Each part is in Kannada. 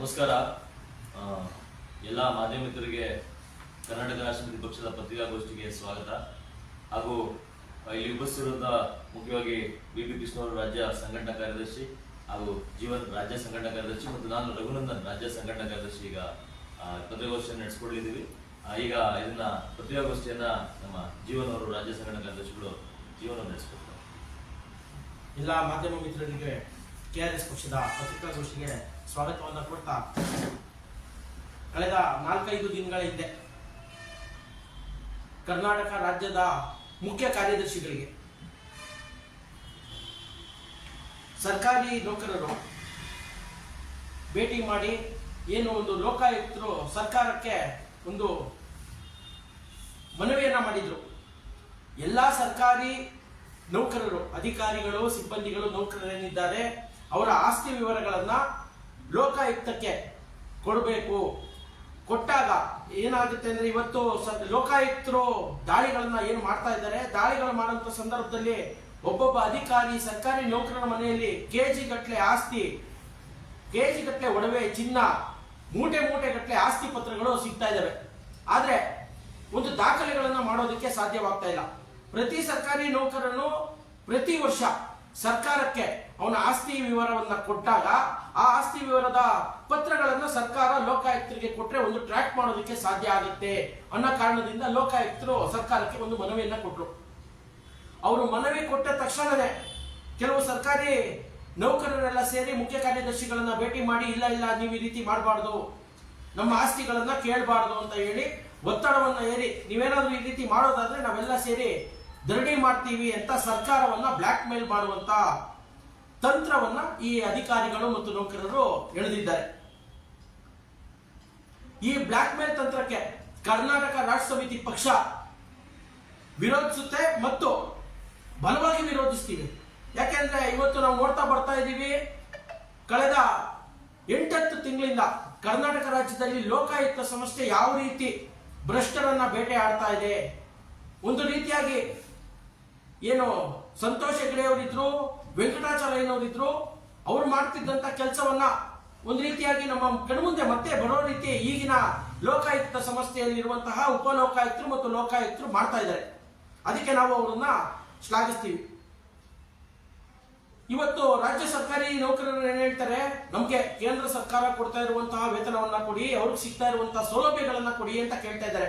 ನಮಸ್ಕಾರ. ಎಲ್ಲ ಮಾಧ್ಯಮಿಕರಿಗೆ ಕರ್ನಾಟಕ ರಾಷ್ಟ್ರಪತಿ ಪಕ್ಷದ ಪತ್ರಿಕಾಗೋಷ್ಠಿಗೆ ಸ್ವಾಗತ. ಹಾಗೂ ಇಲ್ಲಿ ಉಪಸ್ಥಿತಿರುವಂಥ ಮುಖ್ಯವಾಗಿ ಬಿ. ಪಿ. ಕೃಷ್ಣವರು ರಾಜ್ಯ ಸಂಘಟನಾ ಕಾರ್ಯದರ್ಶಿ ಹಾಗೂ ಜೀವನ್ ರಾಜ್ಯ ಸಂಘಟನಾ ಕಾರ್ಯದರ್ಶಿ ಮತ್ತು ನಾನು ರಘುನಂದನ್ ರಾಜ್ಯ ಸಂಘಟನಾ ಕಾರ್ಯದರ್ಶಿ ಈಗ ಪತ್ರಿಕಾಗೋಷ್ಠಿಯನ್ನು ನಡೆಸ್ಕೊಡ್ಲಿದ್ದೀವಿ ಈಗ ಇದನ್ನ ಪತ್ರಿಕಾಗೋಷ್ಠಿಯನ್ನ ನಮ್ಮ ಜೀವನ್ ಅವರು ರಾಜ್ಯ ಸಂಘಟನಾ ಕಾರ್ಯದರ್ಶಿಗಳು ಜೀವನ ನಡೆಸ್ಕೊಡ್ತಾರೆ. ಎಲ್ಲ ಮಾಧ್ಯಮ ಮಿತ್ರರಿಗೆ ಕೆ ಆರ್ ಎಸ್ ಪಕ್ಷದ ಪತ್ರಿಕಾಗೋಷ್ಠಿಗೆ ಸ್ವಾಗತವನ್ನು ಕೊಡ್ತಾ ಕಳೆದ ನಾಲ್ಕೈದು ದಿನಗಳ ಹಿಂದೆ ಕರ್ನಾಟಕ ರಾಜ್ಯದ ಮುಖ್ಯ ಕಾರ್ಯದರ್ಶಿಗಳಿಗೆ ಸರ್ಕಾರಿ ನೌಕರರು ಭೇಟಿ ಮಾಡಿ ಏನು ಒಂದು ಲೋಕಾಯುಕ್ತರು ಸರ್ಕಾರಕ್ಕೆ ಒಂದು ಮನವಿಯನ್ನ ಮಾಡಿದ್ರು. ಎಲ್ಲ ಸರ್ಕಾರಿ ನೌಕರರು, ಅಧಿಕಾರಿಗಳು, ಸಿಬ್ಬಂದಿಗಳು ನೌಕರರೇನಿದ್ದಾರೆ, ಅವರ ಆಸ್ತಿ ವಿವರಗಳನ್ನ ಲೋಕಾಯುಕ್ತಕ್ಕೆ ಕೊಡಬೇಕು. ಕೊಟ್ಟಾಗ ಏನಾಗುತ್ತೆ ಅಂದರೆ ಇವತ್ತು ಸ- ಲೋಕಾಯುಕ್ತರು ದಾಳಿಗಳನ್ನು ಏನು ಮಾಡ್ತಾ ಇದ್ದಾರೆ? ದಾಳಿಗಳು ಮಾಡುವಂಥ ಸಂದರ್ಭದಲ್ಲಿ ಒಬ್ಬೊಬ್ಬ ಅಧಿಕಾರಿ, ಸರ್ಕಾರಿ ನೌಕರರ ಮನೆಯಲ್ಲಿ ಕೆಜಿ ಗಟ್ಟಲೆ ಆಸ್ತಿ ಕೆಜಿ ಗಟ್ಟಲೆ ಒಡವೆ, ಚಿನ್ನ, ಮೂಟೆ ಮೂಟೆ ಗಟ್ಟಲೆ ಆಸ್ತಿ ಪತ್ರಗಳು ಸಿಗ್ತಾ ಇದ್ದಾವೆ. ಆದರೆ ಒಂದು ದಾಖಲೆಗಳನ್ನು ಮಾಡೋದಕ್ಕೆ ಸಾಧ್ಯವಾಗ್ತಾ ಇಲ್ಲ. ಪ್ರತಿ ಸರ್ಕಾರಿ ನೌಕರನು ಪ್ರತಿ ವರ್ಷ ಸರ್ಕಾರಕ್ಕೆ ಅವನ ಆಸ್ತಿ ವಿವರವನ್ನ ಕೊಟ್ಟಾಗ ಆ ಆಸ್ತಿ ವಿವರದ ಪತ್ರಗಳನ್ನು ಸರ್ಕಾರ ಲೋಕಾಯುಕ್ತರಿಗೆ ಕೊಟ್ಟರೆ ಒಂದು ಟ್ರ್ಯಾಕ್ ಮಾಡೋದಕ್ಕೆ ಸಾಧ್ಯ ಆಗುತ್ತೆ ಅನ್ನೋ ಕಾರಣದಿಂದ ಲೋಕಾಯುಕ್ತರು ಸರ್ಕಾರಕ್ಕೆ ಒಂದು ಮನವಿಯನ್ನ ಕೊಟ್ಟರು ಅವರು ಮನವಿ ಕೊಟ್ಟ ತಕ್ಷಣವೇ ಕೆಲವು ಸರ್ಕಾರಿ ನೌಕರರೆಲ್ಲ ಸೇರಿ ಮುಖ್ಯ ಕಾರ್ಯದರ್ಶಿಗಳನ್ನ ಭೇಟಿ ಮಾಡಿ, ಇಲ್ಲ ಇಲ್ಲ, ನೀವು ಈ ರೀತಿ ಮಾಡಬಾರ್ದು, ನಮ್ಮ ಆಸ್ತಿಗಳನ್ನ ಕೇಳಬಾರ್ದು ಅಂತ ಹೇಳಿ ಒತ್ತಡವನ್ನ ಏರಿ ನೀವೇನಾದ್ರೂ ಈ ರೀತಿ ಮಾಡೋದಾದ್ರೆ ನಾವೆಲ್ಲ ಸೇರಿ ಧರಣಿ ಮಾಡ್ತೀವಿ ಅಂತ ಸರ್ಕಾರವನ್ನ ಬ್ಲ್ಯಾಕ್ ಮೇಲ್ ಮಾಡುವಂತ ತಂತ್ರವನ್ನ ಈ ಅಧಿಕಾರಿಗಳು ಮತ್ತು ನೌಕರರು ಎಳೆದಿದ್ದಾರೆ. ಈ ಬ್ಲ್ಯಾಕ್ ಮೇಲ್ ತಂತ್ರಕ್ಕೆ ಕರ್ನಾಟಕ ರಾಜ್ಯ ಸಮಿತಿ ಪಕ್ಷ ವಿರೋಧಿಸುತ್ತೆ ಮತ್ತು ಬಲವಾಗಿ ವಿರೋಧಿಸ್ತೀವಿ. ಯಾಕೆಂದ್ರೆ ಇವತ್ತು ನಾವು ನೋಡ್ತಾ ಬರ್ತಾ ಇದ್ದೀವಿ, ಕಳೆದ ಎಂಟತ್ತು ತಿಂಗಳಿಂದ ಕರ್ನಾಟಕ ರಾಜ್ಯದಲ್ಲಿ ಲೋಕಾಯುಕ್ತ ಸಂಸ್ಥೆ ಯಾವ ರೀತಿ ಭ್ರಷ್ಟರನ್ನ ಬೇಟೆ ಆಡ್ತಾ ಇದೆ, ಒಂದು ರೀತಿಯಾಗಿ ಏನು ಸಂತೋಷ್ ಹೆಗಡೆ ಅವರಿದ್ರು ವೆಂಕಟಾಚಲಯ್ಯನವರಿದ್ರು, ಅವ್ರು ಮಾಡ್ತಿದ್ದಂತ ಕೆಲಸವನ್ನ ಒಂದು ರೀತಿಯಾಗಿ ನಮ್ಮ ಕಣ್ಮುಂದೆ ಮತ್ತೆ ಬರೋ ರೀತಿ ಈಗಿನ ಲೋಕಾಯುಕ್ತ ಸಂಸ್ಥೆಯಲ್ಲಿರುವಂತಹ ಉಪಲೋಕಾಯುಕ್ತರು ಮತ್ತು ಲೋಕಾಯುಕ್ತರು ಮಾಡ್ತಾ ಇದ್ದಾರೆ. ಅದಕ್ಕೆ ನಾವು ಅವರನ್ನ ಶ್ಲಾಘಿಸ್ತೀವಿ. ಇವತ್ತು ರಾಜ್ಯ ಸರ್ಕಾರಿ ನೌಕರರು ಏನ್ ಹೇಳ್ತಾರೆ? ನಮ್ಗೆ ಕೇಂದ್ರ ಸರ್ಕಾರ ಕೊಡ್ತಾ ಇರುವಂತಹ ವೇತನವನ್ನ ಕೊಡಿ, ಅವ್ರಿಗೆ ಸಿಗ್ತಾ ಇರುವಂತಹ ಸೌಲಭ್ಯಗಳನ್ನ ಕೊಡಿ ಅಂತ ಕೇಳ್ತಾ ಇದ್ದಾರೆ.